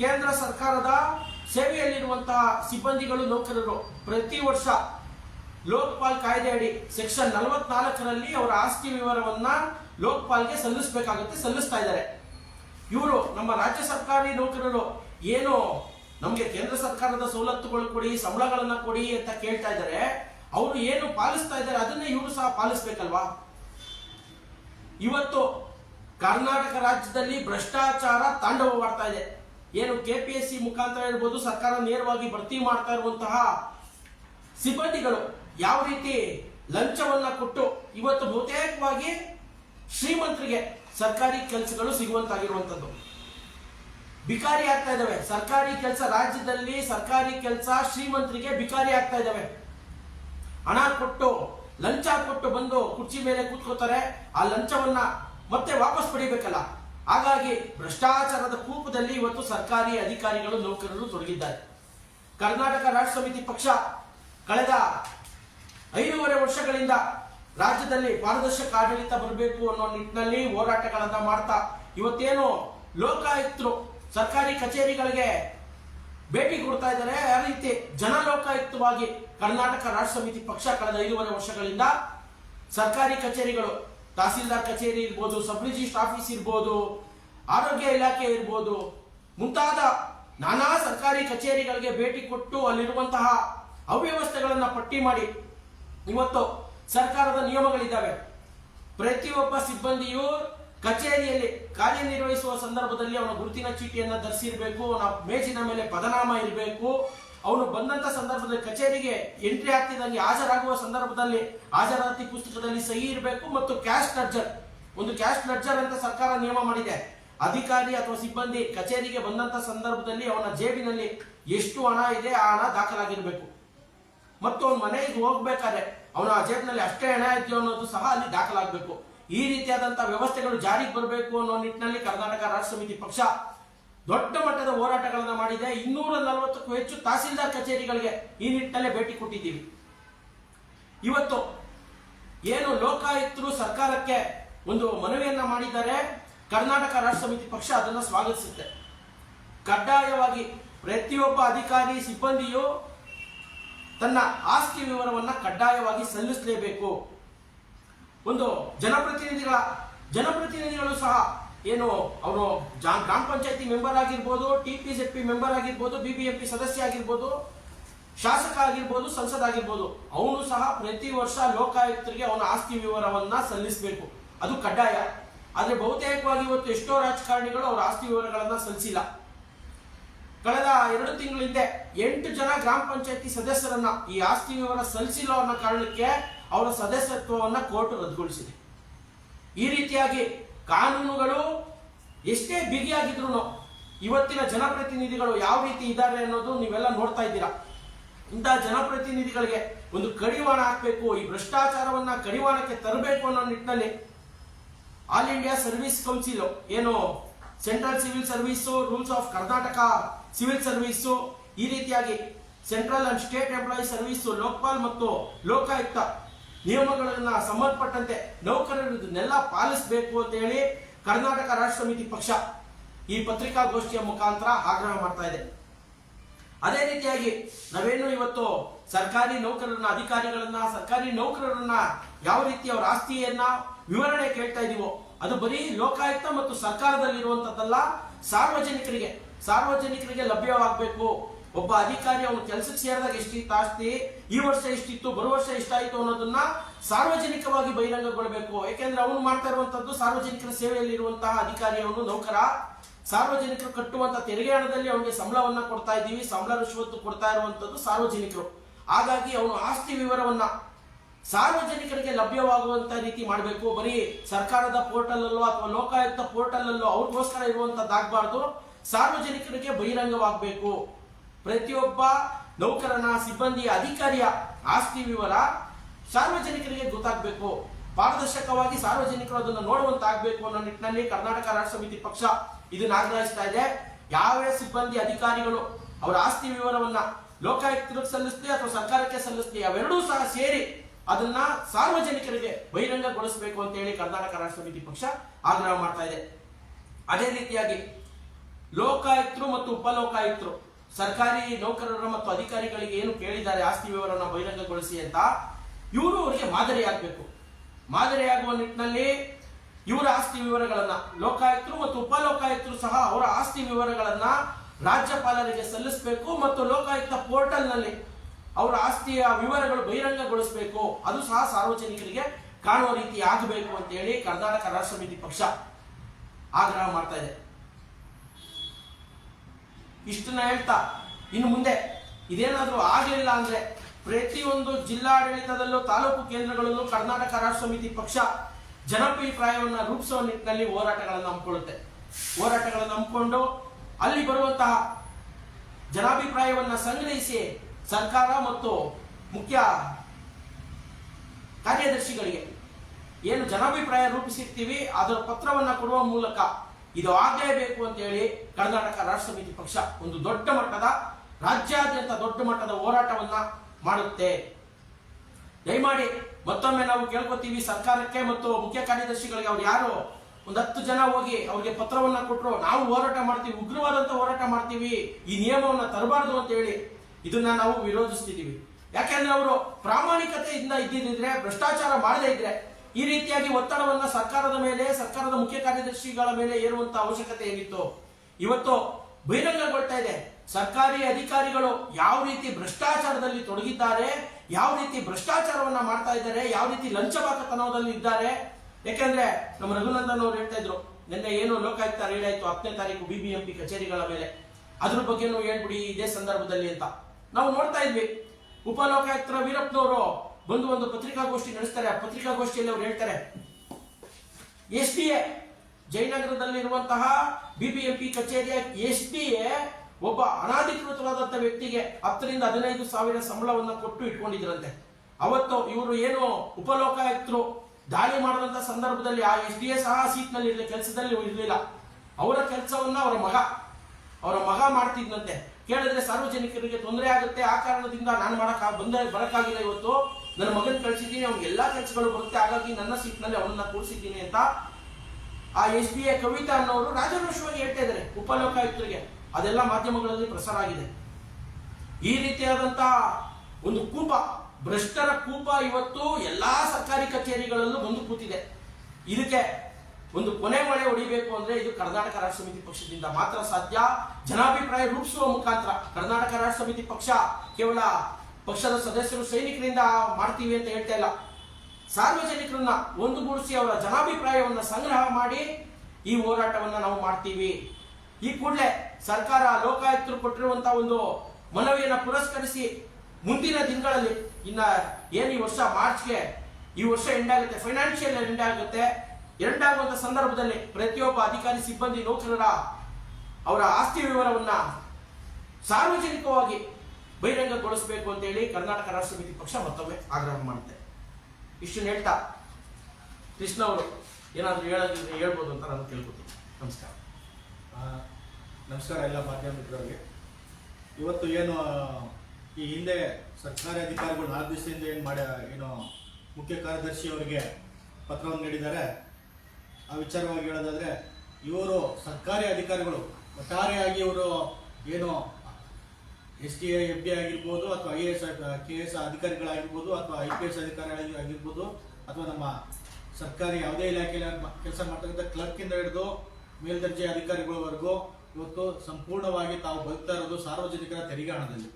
ಕೇಂದ್ರ ಸರ್ಕಾರದ ಸೇವೆಯಲ್ಲಿರುವಂತಹ ಸಿಬ್ಬಂದಿಗಳು ನೌಕರರು ಪ್ರತಿ ವರ್ಷ ಲೋಕಪಾಲ್ ಕಾಯ್ದೆ ಅಡಿ ಸೆಕ್ಷನ್ ನಲವತ್ನಾಲ್ಕರಲ್ಲಿ ಅವರ ಆಸ್ತಿ ವಿವರವನ್ನ ಲೋಕಪಾಲ್ಗೆ ಸಲ್ಲಿಸಬೇಕಾಗುತ್ತೆ, ಸಲ್ಲಿಸ್ತಾ ಇದ್ದಾರೆ. ಇವರು ನಮ್ಮ ರಾಜ್ಯ ಸರ್ಕಾರಿ ನೌಕರರು, ಏನು ನಮಗೆ ಕೇಂದ್ರ ಸರ್ಕಾರದ ಸವಲತ್ತುಗಳು ಕೊಡಿ, ಸಂಬಳಗಳನ್ನ ಕೊಡಿ ಅಂತ ಕೇಳ್ತಾ ಇದ್ದಾರೆ. ಅವರು ಏನು ಪಾಲಿಸ್ತಾ ಇದ್ದಾರೆ, ಅದನ್ನೇ ಇವರು ಸಹ ಪಾಲಿಸ್ಬೇಕಲ್ವಾ? ಇವತ್ತು ಕರ್ನಾಟಕ ರಾಜ್ಯದಲ್ಲಿ ಭ್ರಷ್ಟಾಚಾರ ತಾಂಡವವಾಡ್ತಾ ಇದೆ. ಏನು ಕೆ ಪಿ ಎಸ್ ಸಿ ಮುಖಾಂತರ ಇರ್ಬೋದು, ಸರ್ಕಾರ ನೇರವಾಗಿ ಭರ್ತಿ ಮಾಡ್ತಾ ಇರುವಂತಹ ಸಿಬ್ಬಂದಿಗಳು ಯಾವ ರೀತಿ ಲಂಚವನ್ನ ಕೊಟ್ಟು ಇವತ್ತು ಬಹುತೇಕವಾಗಿ ಶ್ರೀಮಂತರಿಗೆ ಸರ್ಕಾರಿ ಕೆಲಸಗಳು ಸಿಗುವಂತಾಗಿರುವಂಥದ್ದು. ಬಿಕಾರಿ ಆಗ್ತಾ ಇದಾವೆ. ಸರ್ಕಾರಿ ಕೆಲಸ ರಾಜ್ಯದಲ್ಲಿ ಸರ್ಕಾರಿ ಕೆಲಸ ಶ್ರೀಮಂತರಿಗೆ ಬಿಕಾರಿ ಆಗ್ತಾ ಇದಾವೆ. ಹಣ ಕೊಟ್ಟು, ಲಂಚ ಕೊಟ್ಟು ಬಂದು ಕುರ್ಚಿ ಮೇಲೆ ಕೂತ್ಕೋತಾರೆ. ಆ ಲಂಚವನ್ನ ಮತ್ತೆ ವಾಪಸ್ ಪಡಿಬೇಕಲ್ಲ. ಹಾಗಾಗಿ ಭ್ರಷ್ಟಾಚಾರದ ಕೂಪದಲ್ಲಿ ಇವತ್ತು ಸರ್ಕಾರಿ ಅಧಿಕಾರಿಗಳು ನೌಕರರು ತೊಡಗಿದ್ದಾರೆ. ಕರ್ನಾಟಕ ರಾಷ್ಟ್ರ ಸಮಿತಿ ಪಕ್ಷ ಕಳೆದ ಐದೂವರೆ ವರ್ಷಗಳಿಂದ ರಾಜ್ಯದಲ್ಲಿ ಪಾರದರ್ಶಕ ಆಡಳಿತ ಬರಬೇಕು ಅನ್ನೋ ನಿಟ್ಟಿನಲ್ಲಿ ಹೋರಾಟಗಳನ್ನ ಮಾಡ್ತಾ ಇವತ್ತೇನು ಲೋಕಾಯುಕ್ತರು ಸರ್ಕಾರಿ ಕಚೇರಿಗಳಿಗೆ ಭೇಟಿ ಕೊಡ್ತಾ ಇದ್ದಾರೆ. ಆ ರೀತಿ ಜನ ಲೋಕಾಯುಕ್ತವಾಗಿ ಕರ್ನಾಟಕ ರಾಷ್ಟ್ರ ಸಮಿತಿ ಪಕ್ಷ ಕಳೆದ ಐದೂವರೆ ವರ್ಷಗಳಿಂದ ಸರ್ಕಾರಿ ಕಚೇರಿಗಳು, ತಹಸೀಲ್ದಾರ್ ಕಚೇರಿ ಇರ್ಬೋದು, ಸಬ್ ರಿಜಿಸ್ಟರ್ ಆಫೀಸ್ ಇರ್ಬೋದು ಆರೋಗ್ಯ ಇಲಾಖೆ ಇರ್ಬೋದು, ಮುಂತಾದ ನಾನಾ ಸರ್ಕಾರಿ ಕಚೇರಿಗಳಿಗೆ ಭೇಟಿ ಕೊಟ್ಟು ಅಲ್ಲಿರುವಂತಹ ಅವ್ಯವಸ್ಥೆಗಳನ್ನು ಪಟ್ಟಿ ಮಾಡಿ. ಇವತ್ತು ಸರ್ಕಾರದ ನಿಯಮಗಳಿದ್ದಾವೆ. ಪ್ರತಿಯೊಬ್ಬ ಸಿಬ್ಬಂದಿಯು ಕಚೇರಿಯಲ್ಲಿ ಕಾರ್ಯನಿರ್ವಹಿಸುವ ಸಂದರ್ಭದಲ್ಲಿ ಅವನ ಗುರುತಿನ ಚೀಟಿಯನ್ನು ಧರಿಸಿರ್ಬೇಕು, ಅವನ ಮೇಜಿನ ಮೇಲೆ ಪದನಾಮ ಇರಬೇಕು. ಅವನು ಬಂದಂತ ಸಂದರ್ಭದಲ್ಲಿ ಕಚೇರಿಗೆ ಎಂಟ್ರಿ ಆಗ್ತಿದ್ದಂಗೆ ಹಾಜರಾಗುವ ಸಂದರ್ಭದಲ್ಲಿ ಹಾಜರಾತಿ ಪುಸ್ತಕದಲ್ಲಿ ಸಹಿ ಇರಬೇಕು ಮತ್ತು ಕ್ಯಾಶ್ ನರ್ಜರ್ ಒಂದು ಕ್ಯಾಶ್ ನರ್ಜರ್ ಅಂತ ಸರ್ಕಾರ ನಿಯಮ ಮಾಡಿದೆ. ಅಧಿಕಾರಿ ಅಥವಾ ಸಿಬ್ಬಂದಿ ಕಚೇರಿಗೆ ಬಂದಂತ ಸಂದರ್ಭದಲ್ಲಿ ಅವನ ಜೇಬಿನಲ್ಲಿ ಎಷ್ಟು ಹಣ ಇದೆ, ಆ ಹಣ ದಾಖಲಾಗಿರ್ಬೇಕು. ಮತ್ತು ಅವನ ಮನೆಗೆ ಹೋಗ್ಬೇಕಾದ್ರೆ ಅವನ ಜೇಬಿನಲ್ಲಿ ಅಷ್ಟೇ ಹಣ ಇದೆಯೋ ಅನ್ನೋದು ಸಹ ಅಲ್ಲಿ ದಾಖಲಾಗಬೇಕು. ಈ ರೀತಿಯಾದಂತಹ ವ್ಯವಸ್ಥೆಗಳು ಜಾರಿಗೆ ಬರಬೇಕು ಅನ್ನೋ ನಿಟ್ಟಿನಲ್ಲಿ ಕರ್ನಾಟಕ ರಾಜ್ಯ ಸಮಿತಿ ಪಕ್ಷ ದೊಡ್ಡ ಮಟ್ಟದ ಹೋರಾಟಗಳನ್ನು ಮಾಡಿದೆ. ಇನ್ನೂರ ನಲವತ್ತಕ್ಕೂ ಹೆಚ್ಚು ತಹಸೀಲ್ದಾರ್ ಕಚೇರಿಗಳಿಗೆ ಈ ನಿಟ್ಟಿನಲ್ಲಿ ಭೇಟಿ ಕೊಟ್ಟಿದ್ದೀವಿ. ಇವತ್ತು ಏನು ಲೋಕಾಯುಕ್ತರು ಸರ್ಕಾರಕ್ಕೆ ಒಂದು ಮನವಿಯನ್ನ ಮಾಡಿದ್ದಾರೆ. ಕರ್ನಾಟಕ ರಾಷ್ಟ್ರ ಸಮಿತಿ ಪಕ್ಷ ಅದನ್ನು ಸ್ವಾಗತಿಸುತ್ತೆ. ಕಡ್ಡಾಯವಾಗಿ ಪ್ರತಿಯೊಬ್ಬ ಅಧಿಕಾರಿ, ಸಿಬ್ಬಂದಿಯು ತನ್ನ ಆಸ್ತಿ ವಿವರವನ್ನ ಕಡ್ಡಾಯವಾಗಿ ಸಲ್ಲಿಸಲೇಬೇಕು. ಒಂದು ಜನಪ್ರತಿನಿಧಿಗಳ, ಜನಪ್ರತಿನಿಧಿಗಳು ಸಹ ಏನು ಅವರು ಗ್ರಾಮ ಪಂಚಾಯತಿ ಮೆಂಬರ್ ಆಗಿರ್ಬೋದು, T P Z P member ಆಗಿರ್ಬೋದು, ಬಿ ಬಿ ಎಂ ಪಿ ಸದಸ್ಯ ಆಗಿರ್ಬೋದು, ಶಾಸಕ ಆಗಿರ್ಬೋದು, ಸಂಸದ ಆಗಿರ್ಬೋದು, ಅವನು ಸಹ ಪ್ರತಿ ವರ್ಷ ಲೋಕಾಯುಕ್ತರಿಗೆ ಅವನ ಆಸ್ತಿ ವಿವರವನ್ನ ಸಲ್ಲಿಸಬೇಕು. ಅದು ಕಡ್ಡಾಯ. ಆದ್ರೆ ಬಹುತೇಕವಾಗಿ ಇವತ್ತು ಎಷ್ಟೋ ರಾಜಕಾರಣಿಗಳು ಅವರ ಆಸ್ತಿ ವಿವರಗಳನ್ನು ಸಲ್ಲಿಸಿಲ್ಲ. ಕಳೆದ ಎರಡು ತಿಂಗಳ ಹಿಂದೆ ಎಂಟು ಜನ ಗ್ರಾಮ ಪಂಚಾಯತಿ ಸದಸ್ಯರನ್ನ ಈ ಆಸ್ತಿ ವಿವರ ಸಲ್ಲಿಸಿಲ್ಲ ಅನ್ನೋ ಕಾರಣಕ್ಕೆ ಅವರ ಸದಸ್ಯತ್ವವನ್ನ ಕೋರ್ಟ್ ರದ್ದುಗೊಳಿಸಿದೆ. ಈ ರೀತಿಯಾಗಿ ಕಾನೂನುಗಳು ಎಷ್ಟೇ ಬಿಗಿಯಾಗಿದ್ರು ಇವತ್ತಿನ ಜನಪ್ರತಿನಿಧಿಗಳು ಯಾವ ರೀತಿ ಇದ್ದಾರೆ ಅನ್ನೋದು ನೀವೆಲ್ಲ ನೋಡ್ತಾ ಇದ್ದೀರಾ. ಇಂತಹ ಜನಪ್ರತಿನಿಧಿಗಳಿಗೆ ಒಂದು ಕಡಿವಾಣ ಹಾಕಬೇಕು, ಈ ಭ್ರಷ್ಟಾಚಾರವನ್ನ ಕಡಿವಾಣಕ್ಕೆ ತರಬೇಕು ಅನ್ನೋ ನಿಟ್ಟಿನಲ್ಲಿ ಆಲ್ ಇಂಡಿಯಾ ಸರ್ವಿಸ್ ಕೌನ್ಸಿಲ್ ಏನು central civil service rules of Karnataka civil service ಈ ರೀತಿಯಾಗಿ central and state employee service Lokpal ಮತ್ತು ಲೋಕಾಯುಕ್ತ ನಿಯಮಗಳನ್ನ ಸಂಬಂಧಪಟ್ಟಂತೆ ನೌಕರರನ್ನೆಲ್ಲ ಪಾಲಿಸಬೇಕು ಅಂತ ಹೇಳಿ ಕರ್ನಾಟಕ ರಾಷ್ಟ್ರ ಸಮಿತಿ ಪಕ್ಷ ಈ ಪತ್ರಿಕಾಗೋಷ್ಠಿಯ ಮುಖಾಂತರ ಆಗ್ರಹ ಮಾಡ್ತಾ ಇದೆ. ಅದೇ ರೀತಿಯಾಗಿ ನಾವೇನು ಇವತ್ತು ಸರ್ಕಾರಿ ನೌಕರರನ್ನ, ಅಧಿಕಾರಿಗಳನ್ನ, ಸರ್ಕಾರಿ ನೌಕರರನ್ನ ಯಾವ ರೀತಿ ಅವರ ಆಸ್ತಿಯನ್ನ ವಿವರಣೆ ಕೇಳ್ತಾ ಇದೀವೋ? ಅದು ಬರೀ ಲೋಕಾಯುಕ್ತ ಮತ್ತು ಸರ್ಕಾರದಲ್ಲಿರುವಂಥದ್ದಲ್ಲ ಸಾರ್ವಜನಿಕರಿಗೆ. ಸಾರ್ವಜನಿಕರಿಗೆ ಲಭ್ಯವಾಗಬೇಕು. ಒಬ್ಬ ಅಧಿಕಾರಿ ಅವನು ಕೆಲಸಕ್ಕೆ ಸೇರಿದಾಗ ಎಷ್ಟಿತ್ತು ಆಸ್ತಿ? ಈ ವರ್ಷ ಎಷ್ಟಿತ್ತು? ಬರುವ ವರ್ಷ ಎಷ್ಟಾಯಿತು ಅನ್ನೋದನ್ನ ಸಾರ್ವಜನಿಕವಾಗಿ ಬಹಿರಂಗಗೊಳ್ಳಬೇಕು ಯಾಕೆಂದ್ರೆ ಅವನು ಮಾಡ್ತಾ ಇರುವಂತದ್ದು ಸಾರ್ವಜನಿಕರ ಸೇವೆಯಲ್ಲಿ ಇರುವಂತಹ ಅಧಿಕಾರಿ ಅವನು, ನೌಕರ. ಸಾರ್ವಜನಿಕರು ಕಟ್ಟುವಂತ ತೆರಿಗೆ ಹಣದಲ್ಲಿ ಅವನಿಗೆ ಸಂಬಳವನ್ನ ಕೊಡ್ತಾ ಇದ್ದೀವಿ. ಸಂಬಳ ರಿಶ್ವತ್ತು ಕೊಡ್ತಾ ಇರುವಂತದ್ದು ಸಾರ್ವಜನಿಕರು. ಹಾಗಾಗಿ ಅವನು ಆಸ್ತಿ ವಿವರವನ್ನ ಸಾರ್ವಜನಿಕರಿಗೆ ಲಭ್ಯವಾಗುವಂತ ರೀತಿ ಮಾಡಬೇಕು. ಬರೀ ಸರ್ಕಾರದ ಪೋರ್ಟಲ್ ಅಲ್ಲೋ ಅಥವಾ ಲೋಕಾಯುಕ್ತ ಪೋರ್ಟಲ್ ಅಲ್ಲೋ ಅವ್ರಿಗೋಸ್ಕರ ಇರುವಂತದ್ದಾಗಬಾರ್ದು ಸಾರ್ವಜನಿಕರಿಗೆ ಬಹಿರಂಗವಾಗಬೇಕು. ಪ್ರತಿಯೊಬ್ಬ ನೌಕರನ, ಸಿಬ್ಬಂದಿಯ ಅಧಿಕಾರಿಯ ಆಸ್ತಿ ವಿವರ ಸಾರ್ವಜನಿಕರಿಗೆ ಗೊತ್ತಾಗಬೇಕು. ಪಾರದರ್ಶಕವಾಗಿ ಸಾರ್ವಜನಿಕರು ಅದನ್ನು ನೋಡುವಂತಾಗಬೇಕು ಅನ್ನೋ ನಿಟ್ಟಿನಲ್ಲಿ ಕರ್ನಾಟಕ ರಾಜ್ಯ ಸಮಿತಿ ಪಕ್ಷ ಇದನ್ನ ಆಗ್ರಹಿಸ್ತಾ ಇದೆ. ಯಾವ ಸಿಬ್ಬಂದಿ ಅಧಿಕಾರಿಗಳು ಅವರ ಆಸ್ತಿ ವಿವರವನ್ನ ಲೋಕಾಯುಕ್ತರಿಗೆ ಸಲ್ಲಿಸ್ತೀವಿ ಅಥವಾ ಸರ್ಕಾರಕ್ಕೆ ಸಲ್ಲಿಸ್ತೀವಿ ಅವೆರಡೂ ಸಹ ಸೇರಿ ಅದನ್ನ ಸಾರ್ವಜನಿಕರಿಗೆ ಬಹಿರಂಗಗೊಳಿಸಬೇಕು ಅಂತ ಹೇಳಿ ಕರ್ನಾಟಕ ರಾಷ್ಟ್ರ ಸಮಿತಿ ಪಕ್ಷ ಆಗ್ರಹ ಮಾಡ್ತಾ ಇದೆ. ಅದೇ ರೀತಿಯಾಗಿ ಲೋಕಾಯುಕ್ತರು ಮತ್ತು ಉಪಲೋಕಾಯುಕ್ತರು, ಸರ್ಕಾರಿ ನೌಕರರ ಮತ್ತು ಅಧಿಕಾರಿಗಳಿಗೆ ಏನು ಕೇಳಿದ್ದಾರೆ ಆಸ್ತಿ ವಿವರವನ್ನು ಬಹಿರಂಗಗೊಳಿಸಿ ಅಂತ, ಇವರು ಅವರಿಗೆ ಮಾದರಿಯಾಗಬೇಕು. ಮಾದರಿಯಾಗುವ ನಿಟ್ಟಿನಲ್ಲಿ ಇವರ ಆಸ್ತಿ ವಿವರಗಳನ್ನ ಲೋಕಾಯುಕ್ತರು ಮತ್ತು ಉಪಲೋಕಾಯುಕ್ತರು ಸಹ ಅವರ ಆಸ್ತಿ ವಿವರಗಳನ್ನ ರಾಜ್ಯಪಾಲರಿಗೆ ಸಲ್ಲಿಸಬೇಕು ಮತ್ತು ಲೋಕಾಯುಕ್ತ ಪೋರ್ಟಲ್ನಲ್ಲಿ ಅವರ ಆಸ್ತಿಯ ವಿವರಗಳು ಬಹಿರಂಗಗೊಳಿಸಬೇಕು. ಅದು ಸಹ ಸಾರ್ವಜನಿಕರಿಗೆ ಕಾಣುವ ರೀತಿ ಆಗಬೇಕು ಅಂತ ಹೇಳಿ ಕರ್ನಾಟಕ ರಾಷ್ಟ್ರ ಸಮಿತಿ ಪಕ್ಷ ಆಗ್ರಹ ಮಾಡ್ತಾ ಇದೆ. ಇಷ್ಟನ್ನ ಹೇಳ್ತಾ, ಇನ್ನು ಮುಂದೆ ಇದೇನಾದರೂ ಆಗಲಿಲ್ಲ ಅಂದ್ರೆ ಪ್ರತಿಯೊಂದು ಜಿಲ್ಲಾಡಳಿತದಲ್ಲೂ ತಾಲೂಕು ಕೇಂದ್ರಗಳಲ್ಲೂ ಕರ್ನಾಟಕ ರಾಷ್ಟ್ರ ಸಮಿತಿ ಪಕ್ಷ ಜನಪ್ರಿಯಪ್ರಾಯವನ್ನು ರೂಪಿಸುವ ನಿಟ್ಟಿನಲ್ಲಿ ಹೋರಾಟಗಳನ್ನು ಹಮ್ಮಿಕೊಳ್ಳುತ್ತೆ. ಹೋರಾಟಗಳನ್ನು ಹಮ್ಮಿಕೊಂಡು ಅಲ್ಲಿ ಬರುವಂತಹ ಜನಾಭಿಪ್ರಾಯವನ್ನ ಸಂಗ್ರಹಿಸಿ ಸರ್ಕಾರ ಮತ್ತು ಮುಖ್ಯ ಕಾರ್ಯದರ್ಶಿಗಳಿಗೆ ಏನು ಜನಾಭಿಪ್ರಾಯ ರೂಪಿಸಿರ್ತೀವಿ, ಅದರ ಪತ್ರವನ್ನ ಕೊಡುವ ಮೂಲಕ ಇದು ಆಗಲೇಬೇಕು ಅಂತ ಹೇಳಿ ಕರ್ನಾಟಕ ರಾಷ್ಟ್ರ ಸಮಿತಿ ಪಕ್ಷ ಒಂದು ದೊಡ್ಡ ಮಟ್ಟದ, ರಾಜ್ಯಾದ್ಯಂತ ದೊಡ್ಡ ಮಟ್ಟದ ಹೋರಾಟವನ್ನ ಮಾಡುತ್ತೆ. ದಯಮಾಡಿ ಮತ್ತೊಮ್ಮೆ ನಾವು ಕೇಳ್ಕೊತೀವಿ, ಸರ್ಕಾರಕ್ಕೆ ಮತ್ತು ಮುಖ್ಯ ಕಾರ್ಯದರ್ಶಿಗಳಿಗೆ ಅವ್ರು ಯಾರು? ಒಂದು ಹತ್ತು ಜನ ಹೋಗಿ ಅವ್ರಿಗೆ ಪತ್ರವನ್ನ ಕೊಟ್ಟರು ನಾವು ಹೋರಾಟ ಮಾಡ್ತೀವಿ, ಉಗ್ರವಾದಂತ ಹೋರಾಟ ಮಾಡ್ತೀವಿ, ಈ ನಿಯಮವನ್ನ ತರಬಾರದು ಅಂತ ಹೇಳಿ ಇದನ್ನ ನಾವು ವಿರೋಧಿಸ್ತಿದ್ದೀವಿ. ಯಾಕೆಂದ್ರೆ ಅವರು ಪ್ರಾಮಾಣಿಕತೆಯಿಂದ ಇದ್ದಿದ್ರೆ ಭ್ರಷ್ಟಾಚಾರ ಮಾಡದೇ ಇದ್ರೆ, ಈ ರೀತಿಯಾಗಿ ಒತ್ತಡವನ್ನ ಸರ್ಕಾರದ ಮೇಲೆ, ಸರ್ಕಾರದ ಮುಖ್ಯ ಕಾರ್ಯದರ್ಶಿಗಳ ಮೇಲೆ ಏರುವಂತ ಅವಶ್ಯಕತೆ ಏನಿತ್ತು, ಇವತ್ತು ಬಹಿರಂಗಗೊಳ್ತಾ ಇದೆ. ಸರ್ಕಾರಿ ಅಧಿಕಾರಿಗಳು ಯಾವ ರೀತಿ ಭ್ರಷ್ಟಾಚಾರದಲ್ಲಿ ತೊಡಗಿದ್ದಾರೆ, ಯಾವ ರೀತಿ ಭ್ರಷ್ಟಾಚಾರವನ್ನ ಮಾಡ್ತಾ ಇದ್ದಾರೆ, ಯಾವ ರೀತಿ ಲಂಚಬಾಕತನದಲ್ಲಿ ಇದ್ದಾರೆ. ಯಾಕೆಂದ್ರೆ ನಮ್ಮ ರಘುನಂದನ್ ಅವರು ಹೇಳ್ತಾ ಇದ್ರು, ನಿನ್ನೆ ಏನು ಲೋಕಾಯುಕ್ತ ರೇಡ್ ಆಯ್ತು ಹತ್ತನೇ ತಾರೀಕು ಬಿಬಿಎಂಪಿ ಕಚೇರಿಗಳ ಮೇಲೆ. ಅದ್ರ ಬಗ್ಗೆನೂ ಹೇಳ್ಬಿಡಿ ಇದೇ ಸಂದರ್ಭದಲ್ಲಿ ಅಂತ. ನಾವು ನೋಡ್ತಾ ಇದ್ವಿ. ಉಪಲೋಕಾಯುಕ್ತರ ವೀರಪ್ಪನವರು ಬಂದು ಒಂದು ಪತ್ರಿಕಾಗೋಷ್ಠಿ ನಡೆಸ್ತಾರೆ. ಆ ಪತ್ರಿಕಾಗೋಷ್ಠಿಯಲ್ಲಿ ಅವ್ರು ಹೇಳ್ತಾರೆ, ಎಸ್ ಡಿ ಎ ಜಯನಗರದಲ್ಲಿರುವಂತಹ ಬಿಬಿಎಂಪಿ ಕಚೇರಿಯ ಎಸ್ ಡಿ ಎ ಒಬ್ಬ ಅನಾಧಿಕೃತವಾದಂತಹ ವ್ಯಕ್ತಿಗೆ ಹತ್ತರಿಂದ ಹದಿನೈದು ಸಾವಿರ ಸಂಬಳವನ್ನು ಕೊಟ್ಟು ಇಟ್ಕೊಂಡಿದ್ರಂತೆ. ಅವತ್ತು ಇವರು ಏನು ಉಪಲೋಕಾಯುಕ್ತರು ದಾಳಿ ಮಾಡಿದಂತ ಸಂದರ್ಭದಲ್ಲಿ ಆ ಎಸ್ ಡಿ ಎ ಸಹ ಸೀಟ್ನಲ್ಲಿ ಕೆಲಸದಲ್ಲಿ ಇರಲಿಲ್ಲ. ಅವರ ಕೆಲಸವನ್ನ ಅವರ ಮಗ ಅವರ ಮಗ ಮಾಡ್ತಿದ್ದಂತೆ ಕೇಳಿದ್ರೆ ಸಾರ್ವಜನಿಕರಿಗೆ ತೊಂದರೆ ಆಗುತ್ತೆ. ಆ ಕಾರಣದಿಂದ ನಾನು ಮಾಡಕ್ ಬಂದ ಬರಕ್ಕಾಗಿಲ್ಲ ಇವತ್ತು. ನನ್ನ ಮಗನ್ ಕಳಿಸಿದ್ದೀನಿ, ಅವ್ನಿಗೆ ಎಲ್ಲಾ ಕೆಲಸಗಳು ಬರುತ್ತೆ. ಹಾಗಾಗಿ ನನ್ನ ಸೀಟ್ನಲ್ಲಿ ಅವನನ್ನ ಕೂರಿಸಿದ್ದೀನಿ ಅಂತ ಆ ಎಸ್ ಬಿ ಐ ಕವಿತಾ ಅನ್ನೋರು ರಾಜರೋಷವಾಗಿ ಹೇಳ್ತಾ ಇದ್ದಾರೆ ಉಪಲೋಕಾಯುಕ್ತರಿಗೆ. ಅದೆಲ್ಲ ಮಾಧ್ಯಮಗಳಲ್ಲಿ ಪ್ರಸಾರ ಆಗಿದೆ. ಈ ರೀತಿಯಾದಂತಹ ಒಂದು ಕೂಪ, ಭ್ರಷ್ಟರ ಕೂಪ ಇವತ್ತು ಎಲ್ಲಾ ಸರ್ಕಾರಿ ಕಚೇರಿಗಳಲ್ಲೂ ಬಂದು ಕೂತಿದೆ. ಇದಕ್ಕೆ ಒಂದು ಕೊನೆ ಮಳೆ ಹೊಡಿಬೇಕು ಅಂದ್ರೆ ಇದು ಕರ್ನಾಟಕ ರಾಜ್ಯ ಸಮಿತಿ ಪಕ್ಷದಿಂದ ಮಾತ್ರ ಸಾಧ್ಯ. ಜನಾಭಿಪ್ರಾಯ ರೂಪಿಸುವ ಮುಖಾಂತರ ಕರ್ನಾಟಕ ರಾಜ್ಯ ಸಮಿತಿ ಪಕ್ಷ ಕೇವಲ ಪಕ್ಷದ ಸದಸ್ಯರು, ಸೈನಿಕರಿಂದ ಮಾಡ್ತೀವಿ ಅಂತ ಹೇಳ್ತಾ ಇಲ್ಲ. ಸಾರ್ವಜನಿಕರನ್ನ ಒಂದುಗೂಡಿಸಿ ಅವರ ಜನಾಭಿಪ್ರಾಯವನ್ನ ಸಂಗ್ರಹ ಮಾಡಿ ಈ ಹೋರಾಟವನ್ನ ನಾವು ಮಾಡ್ತೀವಿ. ಈ ಕೂಡಲೇ ಸರ್ಕಾರ ಲೋಕಾಯುಕ್ತರು ಕೊಟ್ಟಿರುವಂತಹ ಒಂದು ಮನವಿಯನ್ನ ಪುರಸ್ಕರಿಸಿ ಮುಂದಿನ ದಿನಗಳಲ್ಲಿ ಇನ್ನ ಏನು ಈ ವರ್ಷ ಮಾರ್ಚ್ಗೆ, ಈ ವರ್ಷ ಎಂಡ್ ಆಗುತ್ತೆ ಫೈನಾನ್ಷಿಯಲ್ ಎಂಡ್ ಆಗುತ್ತೆ. ಎಂಡ್ ಆಗುವಂತ ಸಂದರ್ಭದಲ್ಲಿ ಪ್ರತಿಯೊಬ್ಬ ಅಧಿಕಾರಿ ಸಿಬ್ಬಂದಿ ನೌಕರರ ಅವರ ಆಸ್ತಿ ವಿವರವನ್ನ ಸಾರ್ವಜನಿಕವಾಗಿ ಬಹಿರಂಗಗೊಳಿಸಬೇಕು ಅಂತ ಹೇಳಿ ಕರ್ನಾಟಕ ರಾಷ್ಟ್ರ ಸಮಿತಿ ಪಕ್ಷ ಮತ್ತೊಮ್ಮೆ ಆಗ್ರಹ ಮಾಡುತ್ತೆ. ಇಷ್ಟನ್ನು ಹೇಳ್ತಾ ಕೃಷ್ಣ ಅವರು ಏನಾದರೂ ಹೇಳೋದಿದ್ರೆ ಹೇಳ್ಬೋದು ಅಂತ ನಾನು ಕೇಳ್ಕೊತೀನಿ. ನಮಸ್ಕಾರ. ನಮಸ್ಕಾರ ಎಲ್ಲ ಮಾಧ್ಯಮ ಮಿತ್ರರಿಗೆ. ಇವತ್ತು ಏನು ಈ ಹಿಂದೆ ಸರ್ಕಾರಿ ಅಧಿಕಾರಿಗಳು ನಾಲ್ಕು ದಿವಸದಿಂದ ಏನು ಮಾಡಿ ಏನು ಮುಖ್ಯ ಕಾರ್ಯದರ್ಶಿ ಅವರಿಗೆ ಪತ್ರವನ್ನು ನೀಡಿದ್ದಾರೆ. ಆ ವಿಚಾರವಾಗಿ ಹೇಳೋದಾದ್ರೆ, ಇವರು ಸರ್ಕಾರಿ ಅಧಿಕಾರಿಗಳು, ಒಟ್ಟಾರೆಯಾಗಿ ಇವರು ಏನು ಎಸ್ ಟಿ ಎಫ್ ಡಿ ಆಗಿರ್ಬೋದು ಅಥವಾ I A S, K S ಅಧಿಕಾರಿಗಳಾಗಿರ್ಬೋದು ಅಥವಾ ಐ ಪಿ ಎಸ್ ಅಧಿಕಾರಿ ಆಗಿರ್ಬೋದು ಅಥವಾ ನಮ್ಮ ಸರ್ಕಾರಿ ಯಾವುದೇ ಇಲಾಖೆಯಲ್ಲಿ ಕೆಲಸ ಮಾಡ್ತಕ್ಕಂಥ ಕ್ಲರ್ಕಿಂದ ಹಿಡಿದು ಮೇಲ್ದರ್ಜೆ ಅಧಿಕಾರಿಗಳವರೆಗೂ ಇವತ್ತು ಸಂಪೂರ್ಣವಾಗಿ ತಾವು ಬದುಕ್ತಾ ಇರೋದು ಸಾರ್ವಜನಿಕರ ತೆರಿಗೆ ಹಣದಲ್ಲಿ.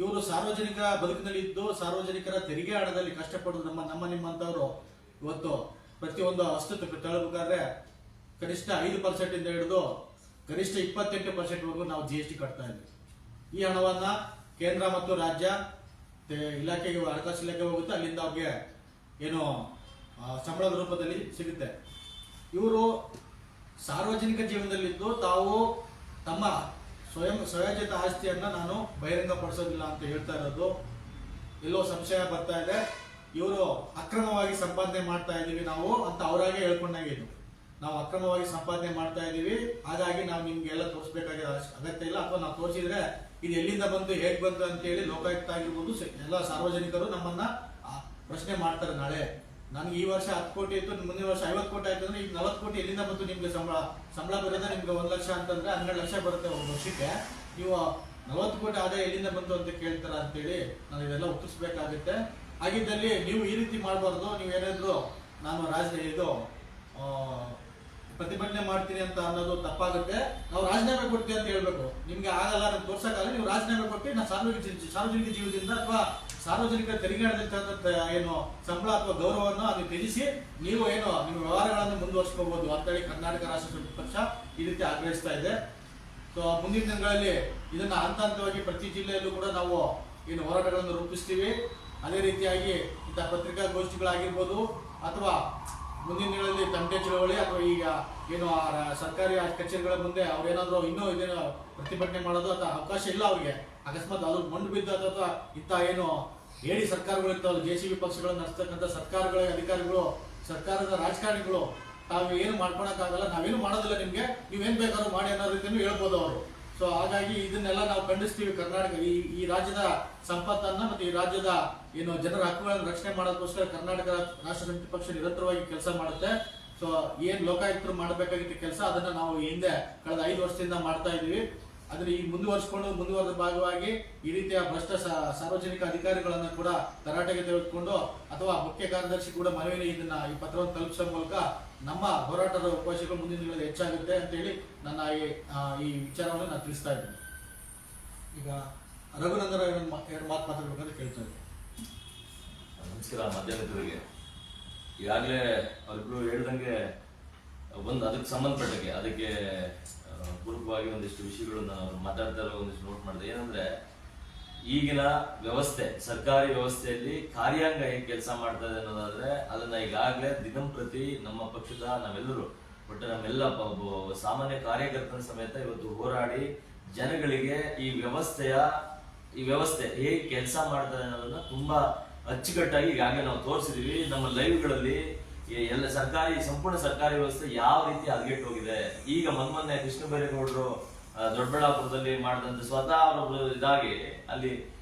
ಇವರು ಸಾರ್ವಜನಿಕರ ಬದುಕಿನಲ್ಲಿ ಇದ್ದು ಸಾರ್ವಜನಿಕರ ತೆರಿಗೆ ಹಣದಲ್ಲಿ ಕಷ್ಟಪಡೋದು ನಮ್ಮ ನಮ್ಮ ನಿಮ್ಮಂಥವರು ಇವತ್ತು ಪ್ರತಿಯೊಂದು ವಸ್ತು ತಗೊಳ್ಬೇಕಾದ್ರೆ ಕನಿಷ್ಠ ಐದು ಪರ್ಸೆಂಟ್ ಇಂದ ಹಿಡಿದು ಗರಿಷ್ಠ ಇಪ್ಪತ್ತೆಂಟು ಪರ್ಸೆಂಟ್ ವರೆಗೂ ನಾವು ಜಿ ಎಸ್ ಟಿ ಕಟ್ತಾ ಇದ್ವಿ. ಈ ಹಣವನ್ನ ಕೇಂದ್ರ ಮತ್ತು ರಾಜ್ಯ ಇಲಾಖೆಗೆ ಹಣಕಾಸು ಇಲಾಖೆ ಹೋಗುತ್ತೆ. ಅಲ್ಲಿಂದ ಅವ್ರಿಗೆ ಏನು ಸಂಬಳದ ರೂಪದಲ್ಲಿ ಸಿಗುತ್ತೆ. ಇವರು ಸಾರ್ವಜನಿಕ ಜೀವನದಲ್ಲಿದ್ದು ತಾವು ತಮ್ಮ ಸ್ವಯಂ ಸ್ವಯೋಜಿತ ಆಸ್ತಿಯನ್ನ ನಾನು ಬಹಿರಂಗಪಡಿಸೋದಿಲ್ಲ ಅಂತ ಹೇಳ್ತಾ ಇರೋದು. ಎಲ್ಲೋ ಸಂಶಯ ಬರ್ತಾ ಇದೆ. ಇವರು ಅಕ್ರಮವಾಗಿ ಸಂಪಾದನೆ ಮಾಡ್ತಾ ಇದ್ದೀವಿ ನಾವು ಅಂತ ಅವರಾಗೆ ಇದು. ನಾವು ಅಕ್ರಮವಾಗಿ ಸಂಪಾದನೆ ಮಾಡ್ತಾ ಇದ್ದೀವಿ, ಹಾಗಾಗಿ ನಾವು ನಿಮ್ಗೆಲ್ಲ ತೋರಿಸ್ಬೇಕಾಗಿರೋ ಅವಶ್ಯ- ಅಗತ್ಯ ಇಲ್ಲ. ಅಥವಾ ನಾವು ತೋರಿಸಿದ್ರೆ ಇದು ಎಲ್ಲಿಂದ ಬಂತು, ಹೇಗೆ ಬಂತು ಅಂತ ಹೇಳಿ ಲೋಕಾಯುಕ್ತ ಆಗಿರ್ಬೋದು ಎಲ್ಲ ಸಾರ್ವಜನಿಕರು ನಮ್ಮನ್ನ ಪ್ರಶ್ನೆ ಮಾಡ್ತಾರೆ ನಾಳೆ. ನನಗೆ ಈ ವರ್ಷ ಹತ್ತು ಕೋಟಿ ಇತ್ತು, ಮುಂದಿನ ವರ್ಷ ಐವತ್ತು ಕೋಟಿ ಆಯ್ತು ಅಂದ್ರೆ ಈಗ ನಲವತ್ತು ಕೋಟಿ ಎಲ್ಲಿಂದ ಬಂತು ನಿಮ್ಗೆ ಸಂಬಳ? ಸಂಬಳ ಬರೋದೇ ನಿಮ್ಗೆ ಒಂದು ಲಕ್ಷ ಅಂತಂದ್ರೆ ಹನ್ನೆರಡು ಲಕ್ಷ ಬರುತ್ತೆ ಒಂದು ವರ್ಷಕ್ಕೆ. ನೀವು ನಲವತ್ತು ಕೋಟಿ ಆದಾಯ ಎಲ್ಲಿಂದ ಬಂತು ಅಂತ ಕೇಳ್ತಾರ ಅಂತೇಳಿ ನಾನು ಇದೆಲ್ಲ ಉತ್ತರಿಸ್ಬೇಕಾಗುತ್ತೆ. ಹಾಗಿದ್ದಲ್ಲಿ ನೀವು ಈ ರೀತಿ ಮಾಡಬಾರ್ದು. ನೀವು ಏನಾದರೂ ನಾನು ರಾಜ ಇದು ಪ್ರತಿಭಟನೆ ಮಾಡ್ತೀನಿ ಅಂತ ಅನ್ನೋದು ತಪ್ಪಾಗುತ್ತೆ. ನಾವು ರಾಜೀನಾಮೆ ಕೊಡ್ತೀವಿ ಅಂತ ಹೇಳ್ಬೇಕು. ನಿಮ್ಗೆ ಆಗಲ್ಲ ಅಂತ ತೋರ್ಸಕ್ಕಾಗಲ್ಲ. ನೀವು ರಾಜೀನಾಮೆ ಕೊಟ್ಟು ನಾನು ಸಾರ್ವಜನಿಕ ಸಾರ್ವಜನಿಕ ಜೀವದಿಂದ ಅಥವಾ ಸಾರ್ವಜನಿಕ ತೆರಿಗೆ ಏನು ಸಂಬಳ ಅಥವಾ ಗೌರವವನ್ನು ಅದು ತ್ಯಜಿಸಿ ನೀವು ಏನು, ನಿಮ್ಮ ವ್ಯವಹಾರಗಳನ್ನು ಮುಂದುವರ್ಸ್ಕೋಬಹುದು ಅಂತೇಳಿ ಕರ್ನಾಟಕ ರಾಷ್ಟ್ರ ಪಕ್ಷ ಈ ರೀತಿ ಆಗ್ರಹಿಸ್ತಾ ಇದೆ. ಸೊ ಮುಂದಿನ ದಿನಗಳಲ್ಲಿ ಇದನ್ನ ಹಂತ ಹಂತವಾಗಿ ಪ್ರತಿ ಜಿಲ್ಲೆಯಲ್ಲೂ ಕೂಡ ನಾವು ಏನು ಹೋರಾಟಗಳನ್ನು ರೂಪಿಸ್ತೀವಿ. ಅದೇ ರೀತಿಯಾಗಿ ಇಂಥ ಪತ್ರಿಕಾಗೋಷ್ಠಿಗಳಾಗಿರ್ಬೋದು ಅಥವಾ ಮುಂದಿನ ದಿನಗಳಲ್ಲಿ ತಂಟೆ ಚಳವಳಿ ಅಥವಾ ಈಗ ಏನು ಸರ್ಕಾರಿ ಕಚೇರಿಗಳ ಮುಂದೆ ಏನಾದರೂ ಇನ್ನೂ ಇದೇನು ಪ್ರತಿಭಟನೆ ಮಾಡೋದು ಅಥವಾ ಅವಕಾಶ ಇಲ್ಲ ಅವ್ರಿಗೆ. ಅಕಸ್ಮಾತ್ ಅದು ಮಣ್ಣು ಬಿದ್ದ ಅಥವಾ ಇಂಥ ಏನು ಹೇಳಿ ಸರ್ಕಾರಗಳು ಇರ್ತಾವಲ್ಲ, ಜೆ ಸಿ ಬಿ ಪಕ್ಷಗಳು ನಡೆಸ್ತಕ್ಕಂಥ ಸರ್ಕಾರಗಳ, ಅಧಿಕಾರಿಗಳು, ಸರ್ಕಾರದ ರಾಜಕಾರಣಿಗಳು, ತಾವು ಏನು ಮಾಡ್ಕೊಳಕ್ಕಾಗಲ್ಲ, ನಾವೇನು ಮಾಡೋದಿಲ್ಲ ನಿಮ್ಗೆ, ನೀವೇನ್ ಬೇಕಾದ್ರೂ ಮಾಡಿ ಅನ್ನೋ ರೀತಿಯೂ ಹೇಳ್ಬೋದು ಅವರು. ಸೊ ಹಾಗಾಗಿ ಇದನ್ನೆಲ್ಲ ನಾವು ಖಂಡಿಸ್ತೀವಿ ಕರ್ನಾಟಕ. ಈ ಈ ರಾಜ್ಯದ ಸಂಪತ್ತನ್ನ ಮತ್ತೆ ಈ ರಾಜ್ಯದ ಏನು ಜನರ ಹಕ್ಕುಗಳನ್ನು ರಕ್ಷಣೆ ಮಾಡೋದಕ್ಕೋಸ್ಕರ ಕರ್ನಾಟಕ ರಾಷ್ಟ್ರ ಸಮಿತಿ ಪಕ್ಷ ನಿರಂತರವಾಗಿ ಕೆಲಸ ಮಾಡುತ್ತೆ. ಸೊ ಏನ್ ಲೋಕಾಯುಕ್ತರು ಮಾಡಬೇಕಾಗಿದ್ದ ಕೆಲಸ, ಅದನ್ನ ನಾವು ಹಿಂದೆ ಕಳೆದ ಐದು ವರ್ಷದಿಂದ ಮಾಡ್ತಾ ಇದೀವಿ ಅದನ್ನ ಈ ಮುಂದುವರಿಸಿಕೊಂಡು ಮುಂದುವರೆದ ಭಾಗವಾಗಿ ಈ ರೀತಿಯ ಭ್ರಷ್ಟ ಸಾರ್ವಜನಿಕ ಅಧಿಕಾರಿಗಳನ್ನು ಕೂಡ ತರಾಟೆಗೆ ತೆಗೆದುಕೊಂಡು ಅಥವಾ ಮುಖ್ಯ ಕಾರ್ಯದರ್ಶಿ ಕೂಡ ಮನವಿನ ಇದನ್ನ ಈ ಪತ್ರವನ್ನು ತಲುಪಿಸೋ ಮೂಲಕ ನಮ್ಮ ಹೋರಾಟದ ಅವಕಾಶಗಳು ಮುಂದಿನ ದಿನಗಳಲ್ಲಿ ಹೆಚ್ಚಾಗುತ್ತೆ ಅಂತ ಹೇಳಿ ನನ್ನ ಈ ಈ ವಿಚಾರವನ್ನು ನಾನು ತಿಳಿಸ್ತಾ ಇದ್ದೀನಿ. ಈಗ ರಘುನಂದನ ಎರಡು ಮಾ- ಎರಡು ಮಾತು ಮಾತಾಡ್ಬೇಕಂತ ಕೇಳ್ತಾ ಇದ್ದೀನಿ ನಮಸ್ಕಾರ ಮಧ್ಯಾಹ್ನದವರಿಗೆ ಈಗಾಗಲೇ ಅವರಿಬ್ರು ಹೇಳ್ದಂಗೆ ಒಂದು ಅದಕ್ಕೆ ಸಂಬಂಧಪಟ್ಟಕ್ಕೆ ಅದಕ್ಕೆ ಆ, ಪೂರಕವಾಗಿ ಒಂದಿಷ್ಟು ವಿಷಯಗಳನ್ನ ಮಾತಾಡ್ತಾ ಇರೋ ಒಂದಿಷ್ಟು ನೋಟ್ ಮಾಡಿದೆ. ಏನಂದ್ರೆ ಈಗಿನ ವ್ಯವಸ್ಥೆ ಸರ್ಕಾರಿ ವ್ಯವಸ್ಥೆಯಲ್ಲಿ ಕಾರ್ಯಾಂಗ ಹೇಗೆ ಕೆಲಸ ಮಾಡ್ತಾ ಇದೆ ಅನ್ನೋದಾದ್ರೆ ಅದನ್ನ ಈಗಾಗಲೇ ದಿನಂಪ್ರತಿ ನಮ್ಮ ಪಕ್ಷದ ನಾವೆಲ್ಲರೂ ಒಟ್ಟು ನಮ್ಮೆಲ್ಲ ಸಾಮಾನ್ಯ ಕಾರ್ಯಕರ್ತನ ಸಮೇತ ಇವತ್ತು ಹೋರಾಡಿ ಜನಗಳಿಗೆ ಈ ವ್ಯವಸ್ಥೆಯ ಈ ವ್ಯವಸ್ಥೆ ಹೇಗೆ ಕೆಲಸ ಮಾಡ್ತಾರೆ ಅನ್ನೋದನ್ನ ತುಂಬಾ ಅಚ್ಚುಕಟ್ಟಾಗಿ ಈಗಾಗಲೇ ನಾವು ತೋರಿಸಿದೀವಿ. ನಮ್ಮ ಲೈವ್ಗಳಲ್ಲಿ ಎಲ್ಲ ಸರ್ಕಾರಿ, ಸಂಪೂರ್ಣ ಸರ್ಕಾರಿ ವ್ಯವಸ್ಥೆ ಯಾವ ರೀತಿ ಹದಗೆಟ್ಟು ಹೋಗಿದೆ? ಈಗ ಮೊನ್ನೆ ಕೃಷ್ಣ ಬೈರೇಗೌಡರು ದೊಡ್ಡಬಳ್ಳಾಪುರದಲ್ಲಿ ಮಾಡಿದಂತ ಸ್ವತಃ ಅವರು ಇದಾಗಿ ಅಲ್ಲಿ